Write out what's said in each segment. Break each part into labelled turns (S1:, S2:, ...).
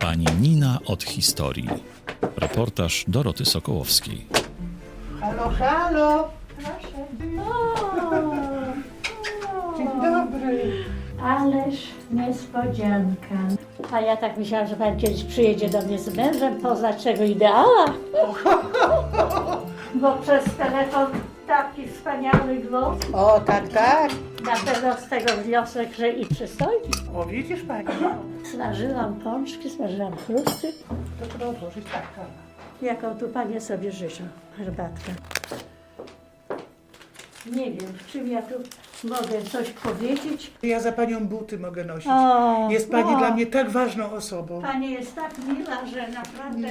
S1: Pani Nina od historii. Reportaż Doroty Sokołowskiej.
S2: Halo, halo! Dzień dobry.
S3: Ależ niespodzianka. A ja tak myślałam, że pan kiedyś przyjedzie do mnie z mężem poznać czego ideała. Bo przez telefon taki wspaniały głos.
S2: O, tak, tak.
S3: Na pewno z tego wniosek, że i przystojny.
S2: O, widzisz pani?
S3: Smażyłam pączki, smażyłam chrusty.
S2: To trzeba odłożyć tak, tak.
S3: Jaką tu panie sobie życzą. Herbatka. Nie wiem, w czym ja tu mogę coś powiedzieć.
S2: Ja za panią buty mogę nosić.
S3: O,
S2: Jest pani
S3: o.
S2: dla mnie tak ważną osobą.
S3: Pani jest tak miła, że naprawdę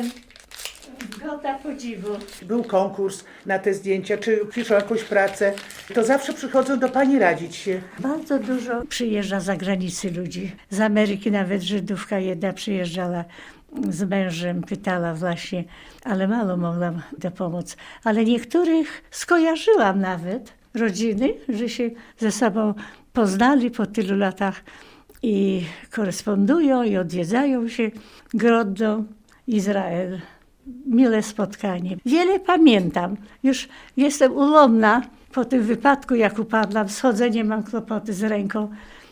S3: goda podziwu.
S2: Był konkurs na te zdjęcia, czy piszą jakąś pracę, to zawsze przychodzą do pani radzić się.
S3: Bardzo dużo przyjeżdża z zagranicy ludzi. Z Ameryki nawet Żydówka jedna przyjeżdżała z mężem, pytała właśnie, ale mało mogłam dopomóc. Ale niektórych skojarzyłam nawet, rodziny, że się ze sobą poznali po tylu latach i korespondują i odwiedzają się. Grodno, Izrael. Mile spotkanie. Wiele pamiętam. Już jestem ulomna po tym wypadku, jak upadłam. Schodzenie mam kłopoty z ręką.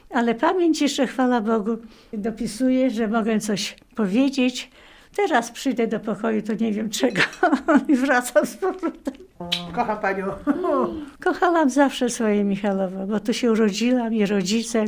S3: Ale pamięć jeszcze, chwala Bogu, dopisuje, że mogę coś powiedzieć. Teraz przyjdę do pokoju, to nie wiem czego i wracam z powrotem.
S2: Kocham panią.
S3: Kochałam zawsze swoje Michalowo, bo tu się urodziłam i rodzicem.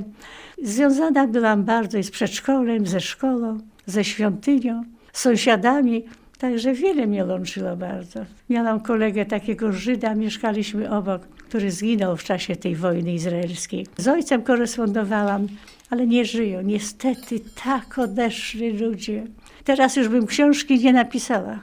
S3: Związana byłam bardzo i z przedszkolem, ze szkołą, ze świątynią, z sąsiadami. Także wiele mnie łączyło bardzo. Miałam kolegę takiego Żyda, mieszkaliśmy obok, który zginął w czasie tej wojny izraelskiej. Z ojcem korespondowałam, ale nie żyją. Niestety tak odeszli ludzie. Teraz już bym książki nie napisała.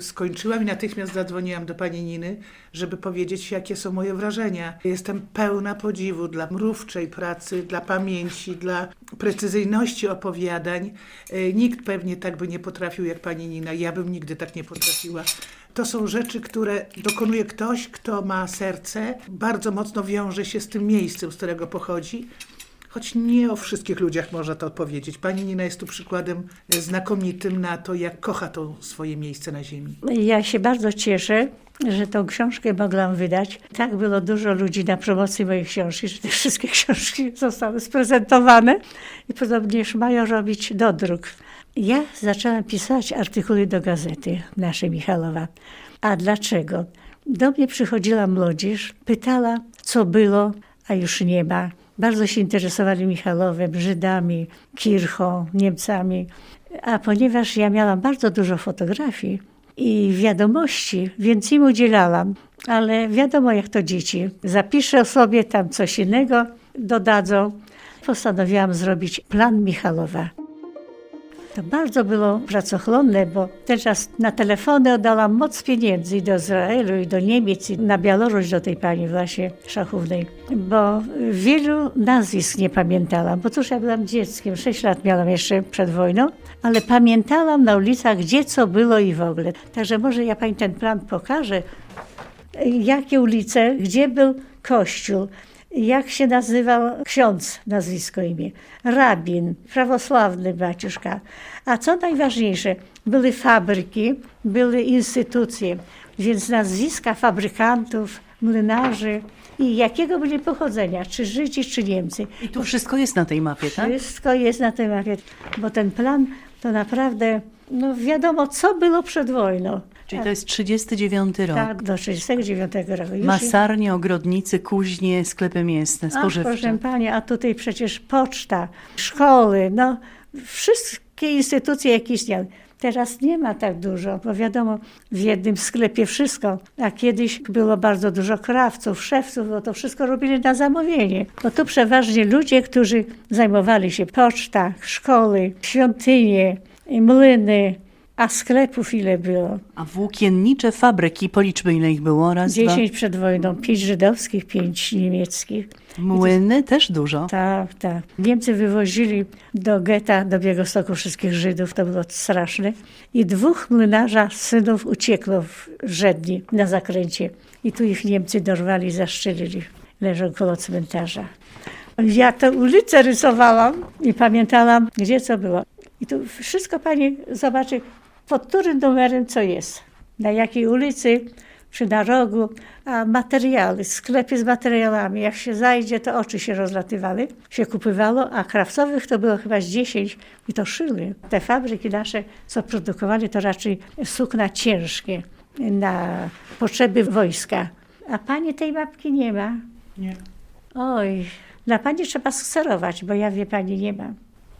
S2: Skończyłam i natychmiast zadzwoniłam do pani Niny, żeby powiedzieć, jakie są moje wrażenia. Jestem pełna podziwu dla mrówczej pracy, dla pamięci, dla precyzyjności opowiadań. E, Nikt pewnie tak by nie potrafił jak pani Nina. Ja bym nigdy tak nie potrafiła. To są rzeczy, które dokonuje ktoś, kto ma serce, bardzo mocno wiąże się z tym miejscem, z którego pochodzi. Choć nie o wszystkich ludziach można to odpowiedzieć. Pani Nina jest tu przykładem znakomitym na to, jak kocha to swoje miejsce na ziemi.
S3: Ja się bardzo cieszę, że tą książkę mogłam wydać. Tak było dużo ludzi na promocji mojej książki, że te wszystkie książki zostały sprezentowane i podobnież mają robić dodruk. Ja zaczęłam pisać artykuły do gazety naszej Michalowa. A dlaczego? Do mnie przychodziła młodzież, pytała, co było, a już nie ma. Bardzo się interesowali Michalowem, Żydami, Kirchą, Niemcami. A ponieważ ja miałam bardzo dużo fotografii i wiadomości, więc im udzielałam. Ale wiadomo, jak to dzieci. Zapiszę sobie tam coś innego, dodadzą. Postanowiłam zrobić plan Michalowa. To bardzo było pracochłonne, bo czas na telefony oddałam moc pieniędzy i do Izraelu, i do Niemiec, i na Białoruś do tej pani właśnie szachównej, bo wielu nazwisk nie pamiętałam, bo cóż, ja byłam dzieckiem, 6 lat miałam jeszcze przed wojną, ale pamiętałam na ulicach, gdzie co było i w ogóle. Także może ja pani ten plan pokażę, jakie ulice, gdzie był kościół, jak się nazywał ksiądz, nazwisko imię, rabin, prawosławny baciuszka. A co najważniejsze, były fabryki, były instytucje, więc nazwiska fabrykantów, młynarzy i jakiego byli pochodzenia, czy Żydzi, czy Niemcy.
S4: I tu wszystko jest na tej mapie, tak?
S3: Wszystko jest na tej mapie, bo ten plan to naprawdę, no wiadomo, co było przed wojną.
S4: Czyli to jest 39 rok.
S3: Tak, do 1939 roku. Już
S4: Masarnie, ogrodnicy, kuźnie, sklepy mięsne,
S3: Ach,
S4: spożywcze.
S3: proszę pani, a tutaj przecież poczta, szkoły, no wszystkie instytucje jakie istniały. Teraz nie ma tak dużo, bo wiadomo, w jednym sklepie wszystko, a kiedyś było bardzo dużo krawców, szewców, bo to wszystko robili na zamówienie. Bo tu przeważnie ludzie, którzy zajmowali się poczta, szkoły, świątynie, młyny, a sklepów ile było?
S4: A włókiennicze fabryki, policzmy ile ich było, raz, dwa.
S3: Dziesięć przed wojną, pięć żydowskich, pięć niemieckich.
S4: Młyny też dużo.
S3: Tak, tak. Niemcy wywozili do getta, do Białegostoku wszystkich Żydów, to było straszne. I dwóch młynarza synów uciekło w Żedni na zakręcie. I tu ich Niemcy dorwali, zaszczelili. Leżą koło cmentarza. Ja tę ulicę rysowałam i pamiętałam, gdzie co było. I tu wszystko pani zobaczy, pod którym numerem co jest, na jakiej ulicy, czy na rogu, a materiały, sklepy z materiałami, jak się zajdzie, to oczy się rozlatywały, się kupywało, a krawcowych to było chyba z 10 i to szyły. Te fabryki nasze, co produkowali, to raczej sukna ciężkie na potrzeby wojska. A pani tej mapki nie ma?
S2: Nie.
S3: Oj, dla pani trzeba skserować, bo ja wie pani nie mam.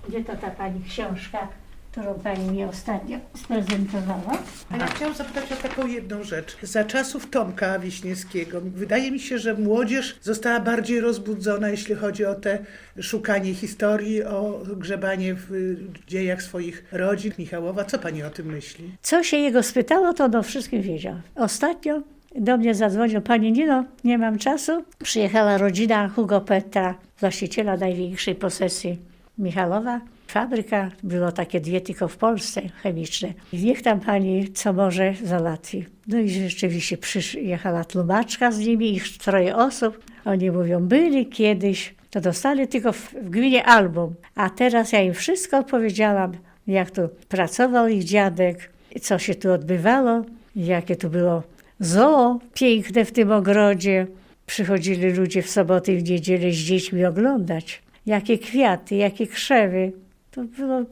S3: Gdzie to ta pani książka, którą pani mi ostatnio sprezentowała?
S2: A ja chciałam zapytać o taką jedną rzecz. Za czasów Tomka Wiśniewskiego wydaje mi się, że młodzież została bardziej rozbudzona, jeśli chodzi o te szukanie historii, o grzebanie w dziejach swoich rodzin. Michałowa, co pani o tym myśli?
S3: Co się jego spytało, to on o wszystkim wiedział. Ostatnio do mnie zadzwonił pani Nino, nie mam czasu. Przyjechała rodzina Hugo Petra, właściciela największej posesji Michalowa. Fabryka, było takie dwie tylko w Polsce, chemiczne. Niech tam pani co może załatwi. No i rzeczywiście przyjechała tłumaczka z nimi, ich troje osób. Oni mówią, byli kiedyś, to dostali tylko w, w gminie album. A teraz ja im wszystko opowiedziałam, jak tu pracował ich dziadek, co się tu odbywało, jakie tu było zoo piękne w tym ogrodzie. Przychodzili ludzie w soboty i w niedzielę z dziećmi oglądać. Jakie kwiaty, jakie krzewy. To było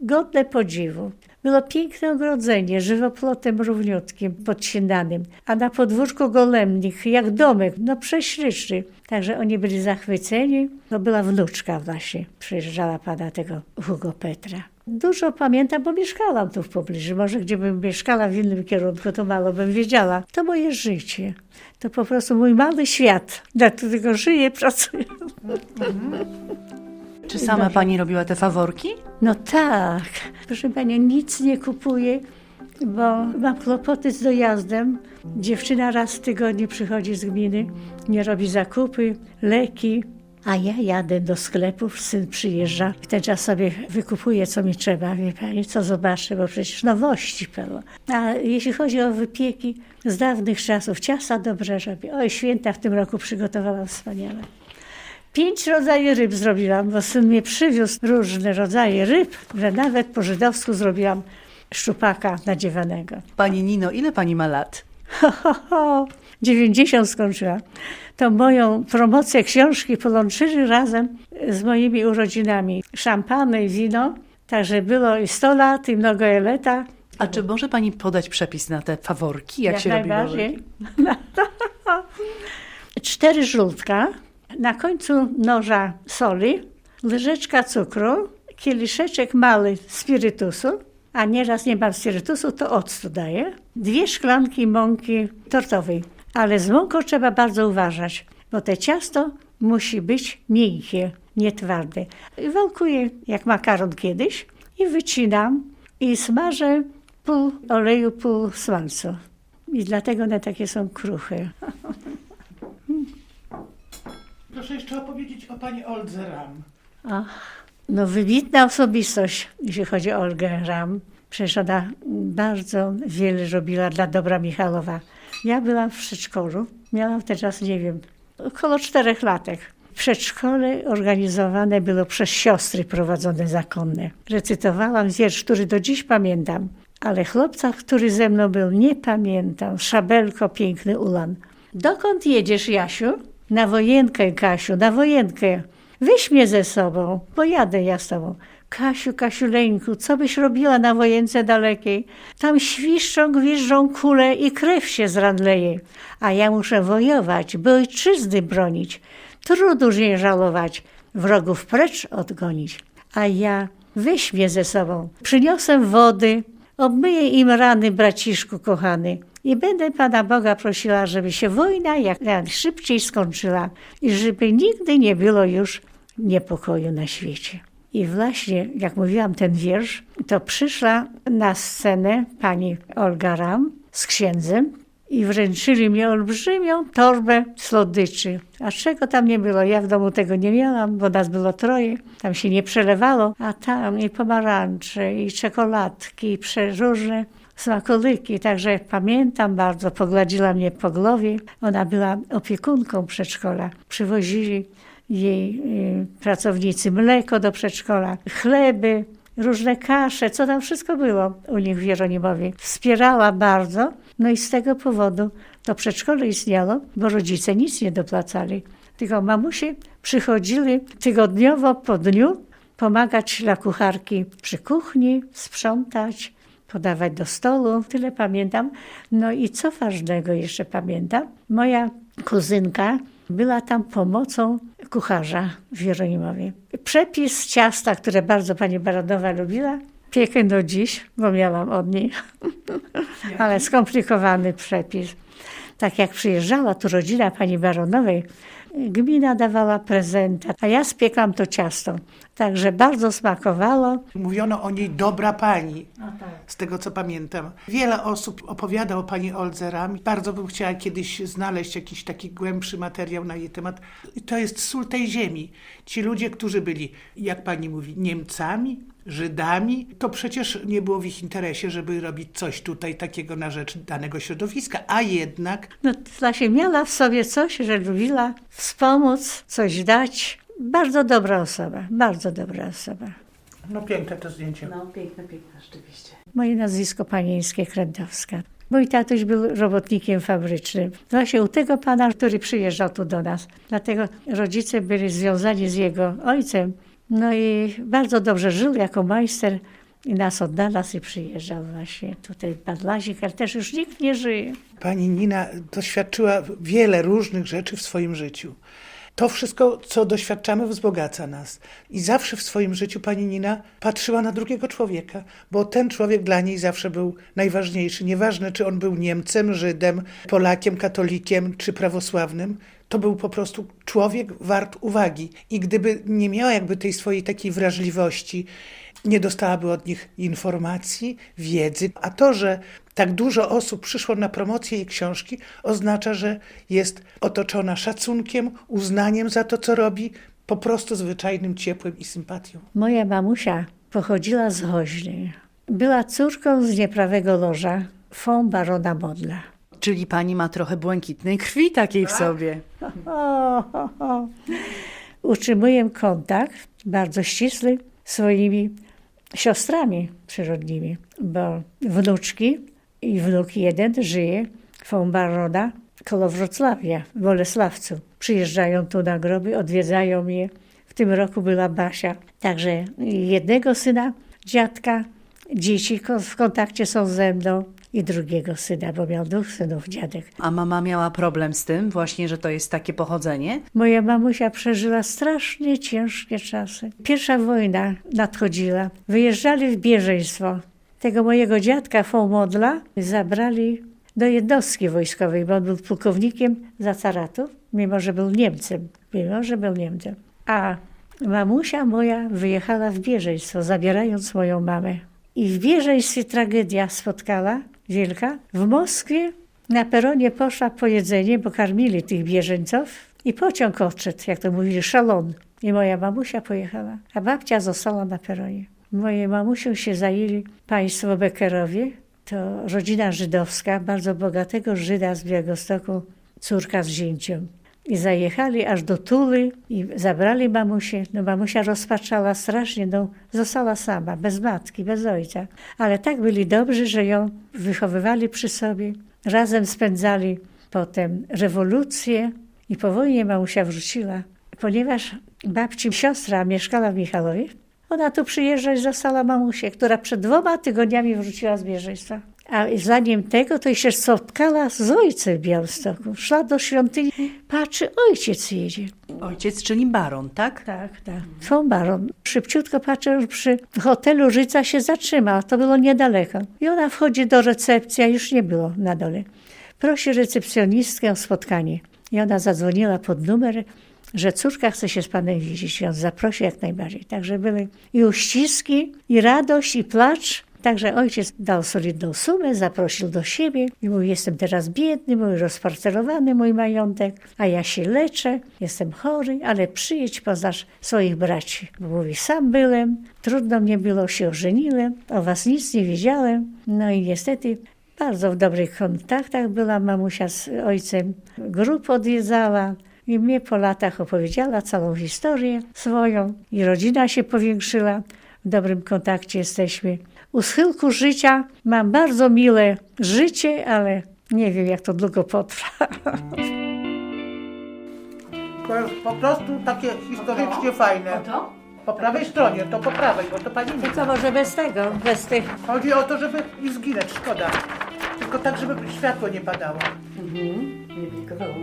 S3: godne podziwu. Było piękne ogrodzenie, żywopłotem równiutkim, podsiadanym, a na podwórku golemnik, jak domek, no prześliczny. Także oni byli zachwyceni. To była wnuczka właśnie, przyjeżdżała pana tego Hugo Petra. Dużo pamiętam, bo mieszkałam tu w pobliżu. Może gdybym mieszkała w innym kierunku, to mało bym wiedziała. To moje życie. To po prostu mój mały świat. Dla którego żyję, pracuję.
S4: Czy sama pani robiła te faworki?
S3: No tak, proszę Pani, nic nie kupuję, bo mam kłopoty z dojazdem. Dziewczyna raz w tygodniu przychodzi z gminy, nie robi zakupy, leki, a ja jadę do sklepów, syn przyjeżdża. W ten czas sobie wykupuję, co mi trzeba, wie Pani, co zobaczę, bo przecież nowości pełno. A jeśli chodzi o wypieki z dawnych czasów, ciasta dobrze robię. Oj, święta w tym roku przygotowałam wspaniale. Pięć rodzajów ryb zrobiłam, bo syn mnie przywiózł różne rodzaje ryb, że nawet po żydowsku zrobiłam szczupaka nadziewanego.
S4: Pani Nino, ile pani ma lat?
S3: Ho, ho, ho. 90 skończyłam. To moją promocję książki połączyli razem z moimi urodzinami. Szampany i wino, także było i 100 lat, i mnogo.
S4: A czy może pani podać przepis na te faworki? Jak, się robi faworki?
S3: Cztery żółtka, na końcu noża soli, łyżeczka cukru, kieliszeczek mały spirytusu, a nieraz nie mam spirytusu, to octu daję. Dwie szklanki mąki tortowej, ale z mąką trzeba bardzo uważać, bo te ciasto musi być miękkie, nie twarde. I Walkuję jak makaron kiedyś i wycinam i smażę pół oleju, pół smalcu. I dlatego one takie są kruche.
S2: Proszę jeszcze opowiedzieć o pani Oldze Ram.
S3: No wybitna osobistość, jeśli chodzi o Olgę Ram. Przecież ona bardzo wiele robiła dla dobra Michalowa. Ja byłam w przedszkolu, miałam teraz, nie wiem, około czterech latek. Przedszkole organizowane było przez siostry prowadzone zakonne. Recytowałam wiersz, który do dziś pamiętam, ale chłopca, który ze mną był, nie pamiętam. Szabelko, piękny ulan. Dokąd jedziesz, Jasiu? Na wojenkę, Kasiu, na wojenkę. Weź mnie ze sobą, pojadę ja z tobą. Kasiu, Kasiuleńku, co byś robiła na wojence dalekiej? Tam świszczą, gwiżdżą kule i krew się z ran leje. A ja muszę wojować, by ojczyzny bronić. Trudu nie żalować, wrogów precz odgonić. A ja, weź mnie ze sobą, przyniosę wody, obmyję im rany, braciszku kochany. I będę Pana Boga prosiła, żeby się wojna jak najszybciej skończyła i żeby nigdy nie było już niepokoju na świecie. I właśnie, jak mówiłam ten wiersz, to przyszła na scenę pani Olga Ram z księdzem i wręczyli mi olbrzymią torbę słodyczy. A czego tam nie było? Ja w domu tego nie miałam, bo nas było troje. Tam się nie przelewało, a tam i pomarańcze, i czekoladki, i przeróżne smakołyki. Także pamiętam bardzo, pogładziła mnie po głowie. Ona była opiekunką przedszkola. Przywozili jej y, pracownicy mleko do przedszkola, chleby, różne kasze, co tam wszystko było u nich w Jeronimowie. Wspierała bardzo, no i z tego powodu to przedszkole istniało, bo rodzice nic nie dopłacali. Tylko mamusie przychodzili tygodniowo po dniu pomagać dla kucharki przy kuchni, sprzątać, podawać do stołu. Tyle pamiętam. No i co ważnego jeszcze pamiętam, moja kuzynka była tam pomocą kucharza w Jeronimowie. Przepis ciasta, które bardzo pani Baradowa lubiła, piekę do dziś, bo miałam od niej, ale skomplikowany przepis. Tak jak przyjeżdżała tu rodzina pani Baronowej, gmina dawała prezenty, a ja spiekłam to ciasto. Także bardzo smakowało.
S2: Mówiono o niej dobra pani, z tego co pamiętam. Wiele osób opowiada o pani Oldze Ram. Bardzo bym chciała kiedyś znaleźć jakiś taki głębszy materiał na jej temat. I To jest sól tej ziemi. Ci ludzie, którzy byli, jak pani mówi, Niemcami, Żydami, to przecież nie było w ich interesie, żeby robić coś tutaj takiego na rzecz danego środowiska, a jednak
S3: No, Stasia miała w sobie coś, że lubiła wspomóc, coś dać. Bardzo dobra osoba, bardzo dobra osoba.
S2: no piękne to zdjęcie.
S4: No, piękne, piękne, rzeczywiście.
S3: Moje nazwisko panieńskie Krętowska. Mój tatuś był robotnikiem fabrycznym. Właśnie u tego pana, który przyjeżdżał tu do nas. Dlatego rodzice byli związani z jego ojcem. No i bardzo dobrze żył jako majster i nas odnalazł i przyjeżdżał właśnie tutaj pan Lazik, ale też już nikt nie żyje.
S2: Pani Nina doświadczyła wiele różnych rzeczy w swoim życiu. To wszystko, co doświadczamy, wzbogaca nas. I zawsze w swoim życiu pani Nina patrzyła na drugiego człowieka, bo ten człowiek dla niej zawsze był najważniejszy. Nieważne, czy on był Niemcem, Żydem, Polakiem, katolikiem czy prawosławnym, to był po prostu człowiek wart uwagi. I gdyby nie miała jakby tej swojej takiej wrażliwości, nie dostałaby od nich informacji, wiedzy. A to, że tak dużo osób przyszło na promocję jej książki, oznacza, że jest otoczona szacunkiem, uznaniem za to, co robi, po prostu zwyczajnym ciepłem i sympatią.
S3: Moja mamusia pochodziła z Woźny. Była córką z nieprawego loża, fą barona Modla.
S4: Czyli pani ma trochę błękitnej krwi takiej w sobie.
S3: O, o, o. Utrzymuję kontakt bardzo ścisły z swoimi siostrami przyrodnimi, bo wnuczki i wnuk jeden żyje w barona koło Wrocławia, w Bolesławcu. Przyjeżdżają tu na groby, odwiedzają mnie. W tym roku była Basia. Także jednego syna, dziadka, dzieci w kontakcie są ze mną i drugiego syna, bo miał dwóch synów dziadek.
S4: A mama miała problem z tym właśnie, że to jest takie pochodzenie?
S3: Moja mamusia przeżyła strasznie ciężkie czasy. Pierwsza wojna nadchodziła. Wyjeżdżali w bieżeństwo. Tego mojego dziadka Fołmodla zabrali do jednostki wojskowej, bo on był pułkownikiem za caratów, mimo że był Niemcem. Mimo, że był Niemcem. A mamusia moja wyjechała w bieżeństwo, zabierając moją mamę. I w bieżeństwie tragedia spotkała wielka. W Moskwie na peronie poszła po jedzenie, bo karmili tych bieżeńców i pociąg odszedł, jak to mówili, szalon. I moja mamusia pojechała, a babcia została na peronie. Mojej mamusią się zajęli państwo Beckerowie. To rodzina żydowska, bardzo bogatego Żyda z Białegostoku, córka z zięciem. I zajechali aż do Tuly i zabrali mamusię. No mamusia rozpaczała strasznie, no została sama, bez matki, bez ojca. Ale tak byli dobrzy, że ją wychowywali przy sobie. Razem spędzali potem rewolucję i po wojnie mamusia wróciła. Ponieważ babci siostra mieszkała w Michalowie, ona tu przyjeżdża i zastała mamusię, która przed dwoma tygodniami wróciła z bieżeństwa. A zanim tego, to jeszcze spotkała z ojcem w Białymstoku. Szła do świątyni, patrzy, ojciec jedzie.
S4: Ojciec, czyli baron, tak?
S3: Tak, tak. Są baron. Szybciutko patrzę, przy hotelu Życa się zatrzymał. To było niedaleko. I ona wchodzi do recepcji, a już nie było na dole. Prosi recepcjonistkę o spotkanie. I ona zadzwoniła pod numer, że córka chce się z panem widzieć. I on zaprosił jak najbardziej. Także były i uściski, i radość, i placz. Także ojciec dał solidną sumę, zaprosił do siebie i mówi, jestem teraz biedny, mój rozparcelowany mój majątek, a ja się leczę, jestem chory, ale przyjedź, poznasz swoich braci. Mówi, sam byłem, trudno mnie było, się ożeniłem, o was nic nie wiedziałem. No i niestety bardzo w dobrych kontaktach była mamusia z ojcem. Grup odwiedzała, i mnie po latach opowiedziała całą historię swoją i rodzina się powiększyła. w dobrym kontakcie jesteśmy. U schyłku życia mam bardzo miłe życie, ale nie wiem, jak to długo potrwa.
S2: To jest po prostu takie historycznie fajne.
S3: to?
S2: Po prawej stronie, to po prawej, bo to pani nie.
S3: To co, może bez tego, bez tych...
S2: Chodzi o to, żeby i zginąć, szkoda. Tylko tak, żeby światło nie padało.
S4: Mhm, nie blikowało.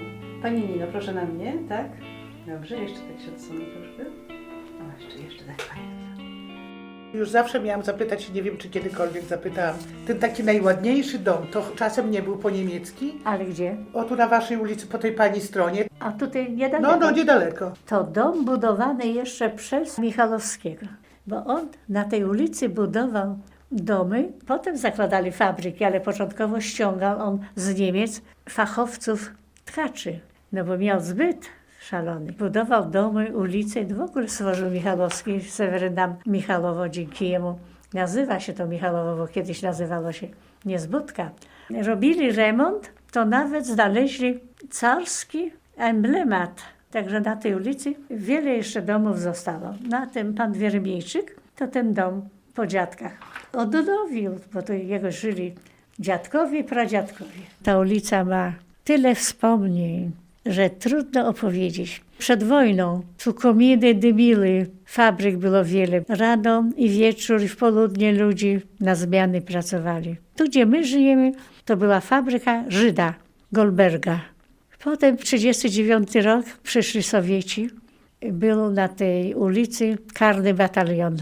S4: Pani Nino, proszę na mnie, tak? Dobrze, jeszcze tak się odsunę troszkę. O, jeszcze, jeszcze tak fajnie.
S2: Już zawsze miałam zapytać, nie wiem czy kiedykolwiek zapytałam, ten taki najładniejszy dom, to czasem nie był po niemiecki?
S3: Ale gdzie?
S2: O tu na waszej ulicy, po tej pani stronie.
S3: A tutaj niedaleko.
S2: No, no, niedaleko.
S3: To dom budowany jeszcze przez Michalowskiego, bo on na tej ulicy budował domy, potem zakładali fabryki, ale początkowo ściągał on z Niemiec fachowców tkaczy, no bo miał zbyt szalony. Budował domy, ulice, w ogóle stworzył Michalowski, Seweryna Michalowo dzięki jemu. Nazywa się to Michalowo, bo kiedyś nazywało się Niezbudka. Robili remont, to nawet znaleźli carski emblemat. Także na tej ulicy wiele jeszcze domów zostało. Na tym pan Wiermiejczyk to ten dom po dziadkach odnowił, bo to jego żyli dziadkowie i pradziadkowie. Ta ulica ma tyle wspomnień, że trudno opowiedzieć. Przed wojną tu kominy dymiły, fabryk było wiele. Rano i wieczór i w południe ludzi na zmiany pracowali. Tu, gdzie my żyjemy, to była fabryka Żyda Goldberga. Potem 1939 rok przyszli Sowieci. Był na tej ulicy karny batalion.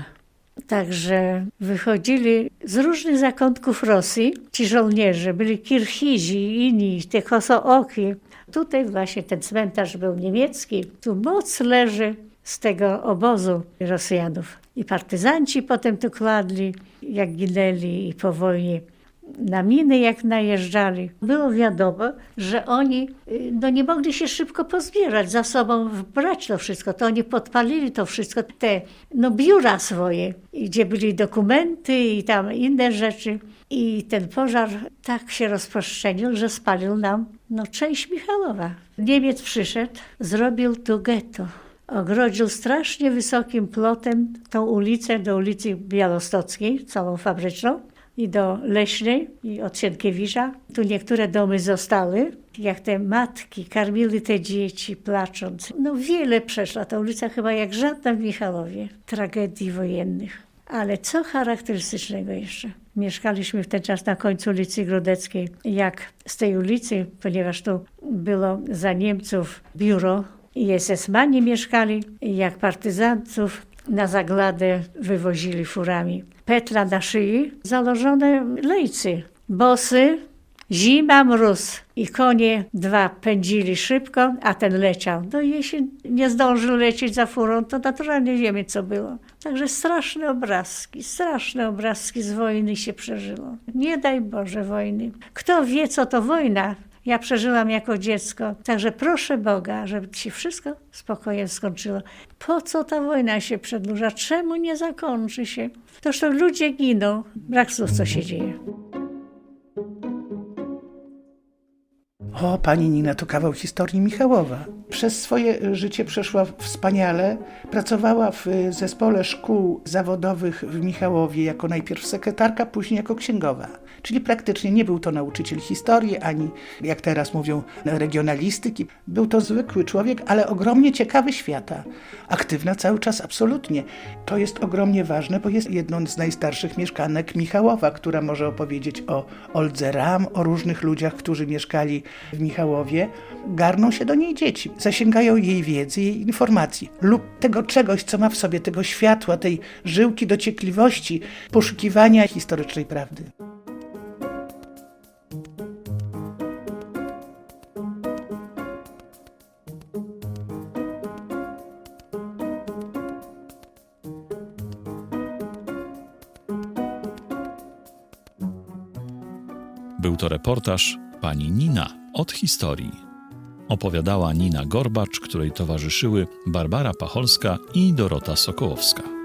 S3: Także wychodzili z różnych zakątków Rosji ci żołnierze. Byli kirchizi inni, te kosooki. Tutaj właśnie ten cmentarz był niemiecki. Tu moc leży z tego obozu Rosjanów. I partyzanci potem tu kładli, jak ginęli i po wojnie na miny jak najeżdżali. Było wiadomo, że oni y, no, nie mogli się szybko pozbierać, za sobą brać to wszystko. To oni podpalili to wszystko, te no, biura swoje, gdzie byli dokumenty i tam inne rzeczy. I ten pożar tak się rozprzestrzenił, że spalił nam no, część Michalowa. Niemiec przyszedł, zrobił tu getto. Ogrodził strasznie wysokim plotem tą ulicę do ulicy Białostockiej, całą fabryczną i do Leśnej i od Sienkiewicza. Tu niektóre domy zostały, jak te matki karmiły te dzieci płacząc. No wiele przeszła ta ulica chyba jak żadna w Michalowie. Tragedii wojennych. Ale co charakterystycznego jeszcze? Mieszkaliśmy w ten czas na końcu ulicy Grodeckiej. Jak z tej ulicy, ponieważ tu było za Niemców biuro SS-mani mieszkali, jak partyzantów na zagladę wywozili furami. Petla na szyi, założone lejcy, bosy, zima, mróz. I konie dwa pędzili szybko, a ten leciał. No jeśli nie zdążył lecieć za furą, to naturalnie wiemy, co było. Także straszne obrazki, straszne obrazki z wojny się przeżyło. Nie daj Boże wojny. Kto wie, co to wojna, ja przeżyłam jako dziecko. Także proszę Boga, żeby się wszystko spokojem skończyło. Po co ta wojna się przedłuża? Czemu nie zakończy się? Toż to ludzie giną. Brak słów, co się dzieje.
S2: O, pani Nina, to kawał historii Michałowa. Przez swoje życie przeszła wspaniale. Pracowała w zespole szkół zawodowych w Michałowie jako najpierw sekretarka, później jako księgowa. Czyli praktycznie nie był to nauczyciel historii, ani jak teraz mówią regionalistyki. Był to zwykły człowiek, ale ogromnie ciekawy świata. Aktywna cały czas, absolutnie. To jest ogromnie ważne, bo jest jedną z najstarszych mieszkanek Michałowa, która może opowiedzieć o Oldze Ram, o różnych ludziach, którzy mieszkali w Michałowie. Garną się do niej dzieci, zasięgają jej wiedzy, jej informacji lub tego czegoś, co ma w sobie, tego światła, tej żyłki dociekliwości, poszukiwania historycznej prawdy.
S1: Był to reportaż pani Nina od historii. Opowiadała Nina Gorbacz, której towarzyszyły Barbara Pacholska i Dorota Sokołowska.